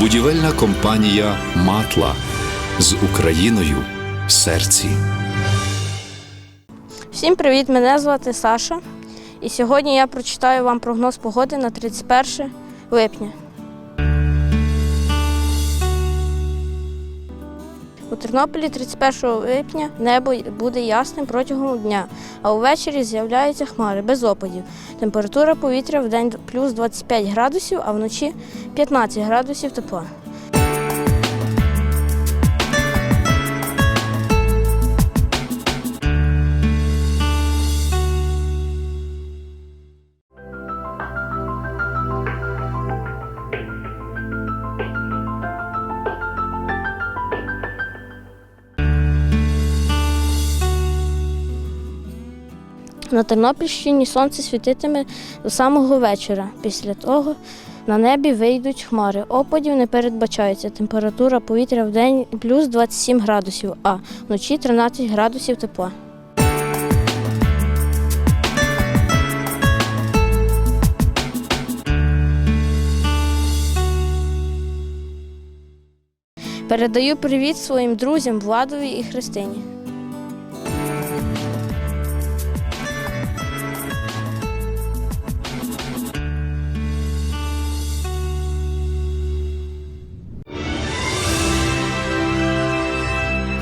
Будівельна компанія Матла з Україною в серці. Всім привіт! Мене звати Саша. І сьогодні я прочитаю вам прогноз погоди на 31 липня. У Тернополі 31 липня небо буде ясним протягом дня, а увечері з'являються хмари без опадів. Температура повітря в день плюс 25 градусів, а вночі 15 градусів тепла. На Тернопільщині сонце світитиме до самого вечора. Після того на небі вийдуть хмари. Опадів не передбачається. Температура повітря в день плюс 27 градусів, а вночі 13 градусів тепла. Передаю привіт своїм друзям Владові і Христині.